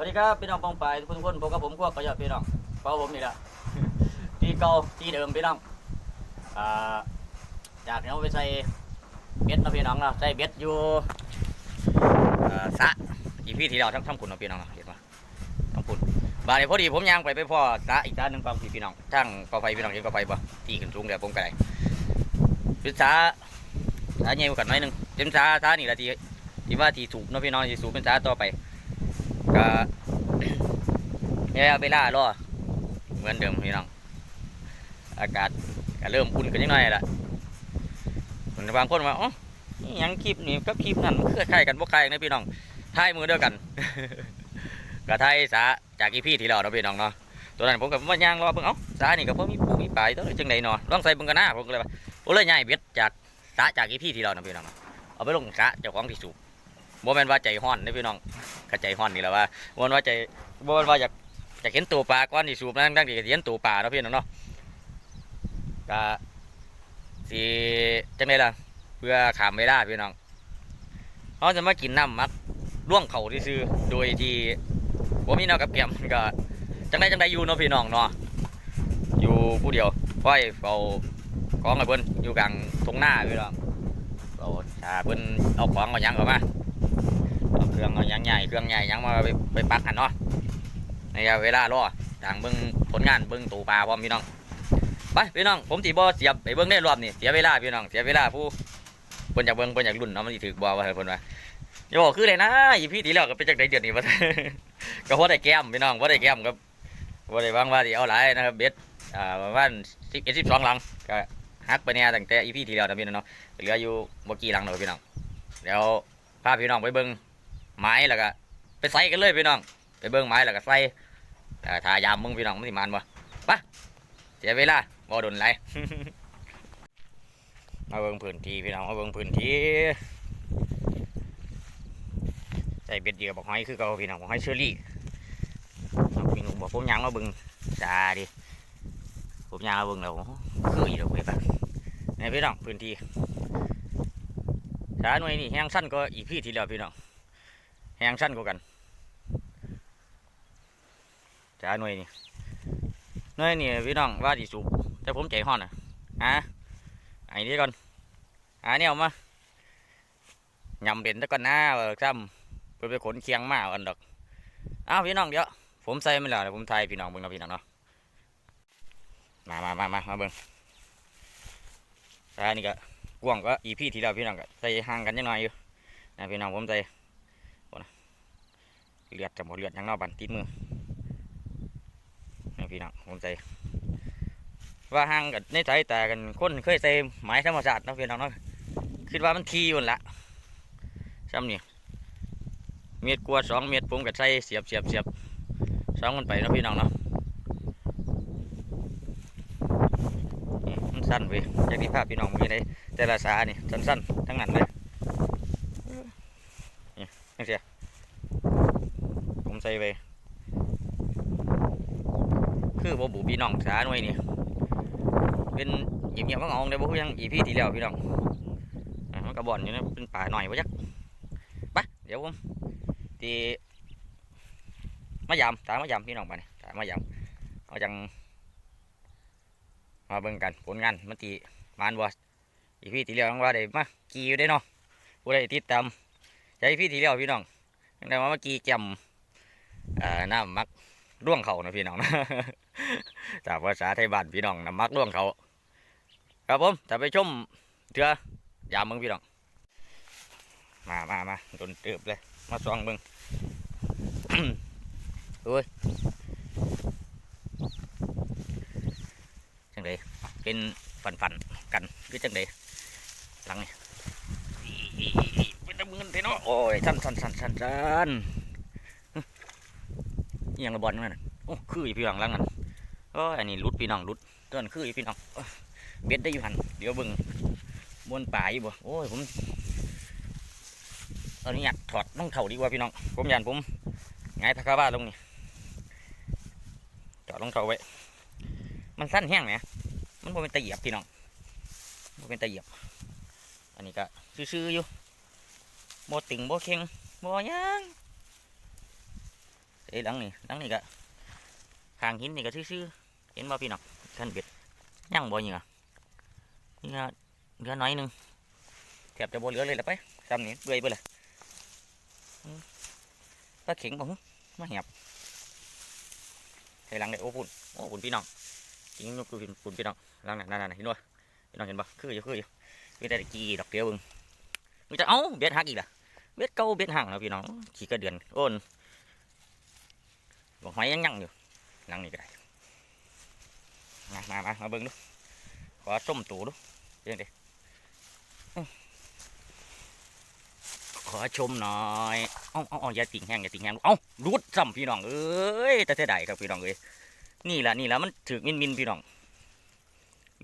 วัสดีครับพี่น้องปองไปายทุกคนพบกับผมพวกกระยอดพี่น้องเพราะผมนี่แหละที่เก่าที่เดิมพี่น้องอ่าจากนี้เอาไปใส่เบ็ดนะพี่น้องเนาะใส่เบ็ดอยู่อ่าสะอีพี่ที่เราทั้งทั้งคุณนะพี่น้องเห็นปะทั้งคุณบาดนี้พอดีผมย่างไปไปพ่อสะอีกสระหนึ่งฟังพี่พี่น้องทั้งกอไฟพี่น้องเห็นกอไฟบ่ตีขึ้นสูงเดี๋ยวผมได้เป็นสระสะใหญ่กว่ากันหน่อยหนึงเป็นสระสระนี่แหละที่ที่ว่าที่สูบนะพี่น้องที่สูบเป็นสระต่อไป ก็เนี่ยเวลารอเหมือนเดิมพี่น้อง อากาศก็เริ่มอุ่นขึ้นนิดหน่อยละคนบางคนว่าอ๋อยังคลิปนี่กับคลิปนั่นมันคือคล้ายกันบ่คล้ายนะพี่น้องถ่ายมือเดียวกันก็ถ่ายสาจากอีพี่ที่เราเนาะพี่น้องเนาะตัวนั้นผมกับว่าย่างรอเบิ่งเอ้าสานี่ก็พอมีปูมีปลายตัวจังไดเนาะลองใส่เบิ่งกันหน้าผมก็เลยว่าโอ้เลยย้ายเบ็ดจากสาจากอีพี่ที่เราเนาะพี่น้องเอาไปลงสาเจ้าของที่สูบบ่แม่นว่าใจฮ้อนนะพี่น้อง ก็ใจฮ้อนนี่แหละว่าบ่ว่าใจบ่ว่าอยากอยากเห็นตัวปลาก้อนที่สูบนั่งดังที่เห็นตัวปลาเนาะพี่น้องเนาะก็สิจังไดล่ะ เพื่อขามเวลาพี่น้องเขาจะมากินน้ำมักล่วงเขาที่ซื้อโดยที่ผมมีแนวกับแกมก็จังไดจังไดอยู่เนาะพี่น้องเนาะอยู่ผู้เดียวค่อยเฝ้ากองไอ้เพิ่นอยู่กลางทุ่งนาพี่น้องเอาชาเพิ่นเอาของเอายังออกมา เครื่องเอายังใหญ่เครื่องใหญ่ยังมาไปไปปักหันเนาะในเวลารอต่างเบิ่งผลงานเบิ่งตูปลาพร้อมพี่น้องไปพี่น้องผมตีบอเสียบไปเบิ่งได้รอบนี่เสียเวลาพี่น้องเสียเวลาผู้เพิ่นอยากเบิ่งเพิ่นอยากรุ่นเนาะมันสิถึกบ่ว่าเพิ่นว่าอย่าบอกคือเลยนะอีพี่ตีแล้วก็เป็นจักไดเดือนนี้ว่าก็บ่ได้แก้มพี่น้องบ่ได้แก้มครับบ่ได้วางว่าสิเอาหลายนะครับเบ็ดอ่าประมาณ11 12หลังก็หักไปเนี่ยตั้งแต่อีพี่ที่แล้วนะพี่น้องเหลืออยู่บ่อกี่หลังเนาะพี่น้องเดี๋ยวพาพี่น้องไปเบิ่ง ไม้แล้วก็ไปใส่กันเลยพี่น้อง ไปเบิ้งไม้แล้วก็ใส่แต่ถ้ายามมึงพี่น้องมันสิมันบ่ไปะเสียเวลาบ่โดนไรมาเบิ้งพื้นที่พี่น้องมาเบิ้งพื้นที่ใส่เบ็ดเหยื่อบอกหอยคือเก่าพี่น้องบอกหอยเชอรี่พี่น้องบอกผมยังมาเบิ้งจาดิผมยังมาเบิ้งแล้วคืออีกแล้วเว้ยปะนี่พี่น้องพื้นที่สาหน่วยนี่แห้งสั้นก็อีพี่ที่แล้วพี่น้อง แหงสั้นกว่ากันจ้าหน่วยนี่หน่วยนี่พี่น้องว่าดีสูบแต่ผมใจห้อนอะอะไอ้นี่ก่อนอะเนี่ยเอามายำเด่นตะก่อนหน้าเออซ้ำเพื่อไปขนเคียงมาอาอันดอกอ้าวพี่น้องเดี๋ยวผมใส่ไม่แล้วผมไทยพี่น้องเบิ่งเนาะพี่น้องเนาะมามามามามาเบิ่งแต่อันนี้ก็กว้างก็อีพี่ที่เราพี่น้องก็ใส่ห่างกันยังน้อยอยู่นะพี่น้องผมใส่ เลือดจะหมดเลือดยังนอกบันติดมือนี่พี่น้องผมใจ ว่าห่างกับในใจแต่กันคนเคยใส่ไม้ธรรมชาติเนะพี่น้องเนาะคิดว่ามันทีอยู่ละซ้ำนี่เม็ดกลัวสองเม็ดผมกับใส่เสียบเสียบเสียบสองมันไปนะพี่น้องเนาะมันสั้นเว้ยจากที่ภาพพี่น้องมีในแต่ละสานี่สั้นๆทั้งนั้นเลยนี่เสีย ส่ไปคือบ่บุพี่น้องสาหน่วยนี่เป็นเหยียบเหยียบๆงองๆเลยบ่คือยังอีพี่ทีแล้วพี่น้องมันกระบอนอยู่นะเป็นป่าหน่อยว่าจักไปเดี๋ยวผมตีมายำตามมายำพี่น้องไปนี่ตามมายำเอาจังมาเบิ่งกันผลงานมันตีมานบ่อีพี่ที่แล้วว่าได้มากี่อยู่ได้เนาะผู้ใดติดตามใจพี่ที่แล้วพี่น้องได้มาเมื่อกี้แกมเอ่อ น้ำมักร่วงเขานะพี่น้องนะจากภาษาไทยบ้านพี่น้องน้ำมักร่วงเขาครับผมจะไปชมเถื่อยามมึงพี่น้อง มามามาโดนเติบเลย มาส่องมึงโอ้ยจังไดเป็นฟันฟันกันคือจังไดหลังนี่เป็นตะมือนเทเนาะโอ้ยสั้นสั้นสั้นสั้นสั้น ยังระบอลนั่นน่ะโอ้คืออีพี่น้องหลังนั่นโอ้อันนี้รุดพี่น้องรุดต้นคืออีพี่น้องเบ็ดได้อยู่หันเดี๋ยวบิ่งบนป่าอยู่บ่โอ้ยผมเอานี้อยากถอดน้องเข่าดีกว่าพี่น้องผมยันผมไงายทะคาบ้าลงนี่จอดรองเท้าไว้ มันสั้นแห้งไหมมันบ่เป็นตะเหยียบพี่น้องบ่เป็นตะเหยียบ อันนี้ก็ซื่อๆอยู่บ่ติงบ่เค็งบ่ยัง ไอ้หลังนี่หลังนี่ก็ข้างหินนี่ก็ซื่อๆเห็นบ่พี่น้องขั้นเบ็ดยังบ่เหงื่อนี่ก็เหลือน้อยหนึงแทบจะบ่เหลือเลยละไปซ้ำนี่เบื่อไปเลยอืมปลาเข็งบ่ฮึมาเหียบไอ้หลังได้โอ้ปุ่นโอ้ปุ่นพี่น้องจริงยกคือปุ่นพี่น้องหลังนั่นนั่นนั่นเห็นบ่พี่น้องเห็นบ่คืออยู่คืออยู่มีแต่ตะกี้ดอกเดียวเบิ่งมีแต่เอ้าเบ็ดหักอีกล่ะเบ็ดเก่าเบ็ดห่างแล้วพี่น้องขี้กระเดือนโอน บอกหอยยังยังอยู่หลังนี่ก็ได้มามามามาเบิ่งดูขอส้มตูดูเดี๋ยวดิขอชมหน่อยเอ้าเอาเอ้าอย่าติ่งแห้งอย่าติ่งแห้งเอารูดซ้ำพี่น้องเอ้ยแต่เสียดครับพี่น้องเอ้ยนี่ละนี่ละมันถึกมินมินพี่น้อง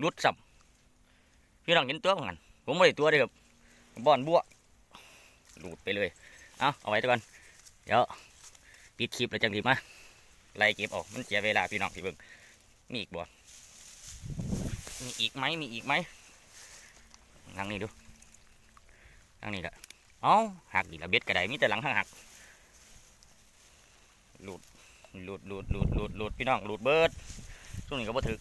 รูดซ้ำพี่น้องเห็นตัวมั้งกันผมไม่ได้ตัวเด้อครับบ่อนบัวรูดไปเลย เอาเอาไว้ตัวก่อนเดี๋ยวปิดคลิปแล้วจังดีมา ไล่เก็บออกมันเสียเวลาพี่น้องพี่เบิ่งมีอีกบ่มีอีกไหมมีอีกไหมนั่งนี่ดูนั่งนี่ละเอ้าหักดีละเบ็ดกระไดมีแต่หลังหักหักหลุดหลุดหลุดหลุดหลุดหลุดพี่น้องหลุดเบิดช่วงนี้ก็บ่ถึก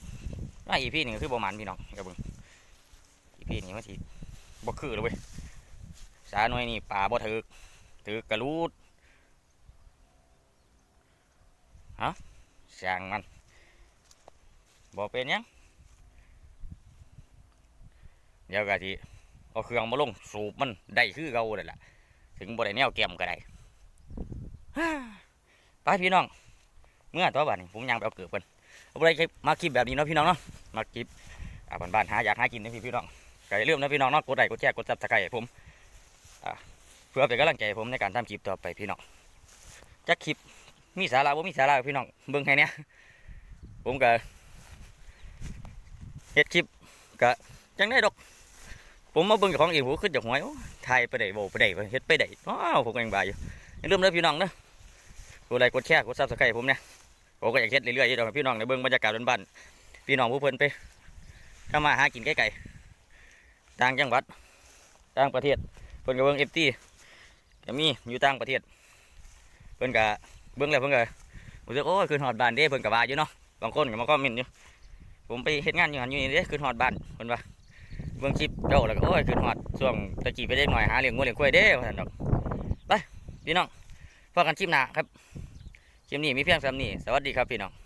ว่าอีพี่นี่คือประมาณพี่น้องกับเบิ่งอีพี่นี่มันสิบ่คือเลยเว้ยสาหน่วยนี่ป่าบ่ถึกถึกกระรูด ฮะช่างมันบ่เป็นยังเดี๋ยวก็สิเอาเครื่องมาลงสูบมันได้คือเก่าเลยล่ะ ถึงบ่ได้แนวแกมก็ได้ไปพี่น้อง เมื่อตัวบ้านนี้ผมยังไปเอาเกือบกันเอาไปมาคลิปแบบนี้เนาะพี่น้องเนาะมาคลิปอ่าบ้านๆหาอยากหากินนะพี่พี่น้องก็อย่าลืมนะพี่น้องเนาะกดไลค์กดแชร์กดซับสไครต์ผมเพื่อเป็นกำลังใจผมในการทำคลิปต่อไปพี่น้องจักคลิป มีสาระบ่มีสาระพี่น้องเบิ่งให้เนี่ยผมก็เฮ็ดคลิปก็จังได้ดอก ผมมาเบิ่งจ้าของเองผมขึ้นจากหวยโอ้ถ่ายไปได้โบไปได้เฮ็ดไปได้ว้าวผมก็ยังบายอยู่อย่มเด้พี่น้องเด้อกดไลค์กดแชร์กดซับสไครต์ผมเนี่ยผมก็อยากเฮ็ดเรื่อยๆอยู่ดอกพี่น้องในเบิ่งบรรยากาศบ้านๆพี่น้องผู้เพิ่นไปถ้ามาหากินไกลๆต่างจังหวัดต่างประเทศเพิ่นก็เบิ่ง FT ก็มีอยู่ต่างประเทศเพิ่นก็ เบื้องแล้วเพิ่นก็รู้สึกโอ้ยคืนหอดบานเด้เพิ่นกับว่าอยู่เนาะบางคนก็มาคอมเมนต์อยู่ผมไปเฮ็ดงานอยู่หันอยู่นี่เด้คืนหอดบานเพิ่นว่าเบื้องคลิปเจ้าแล้วก็โอ้ยขึ้นฮอดช่วงตะกี้ไปได้หน่อยหาเลี้ยงงูเลี้ยงควยเด้ว่าซั่นดอกไปพี่น้องพบกันคลิปหน้าครับคลิปนี้มีเพียงสำนี้สวัสดีครับพี่น้อง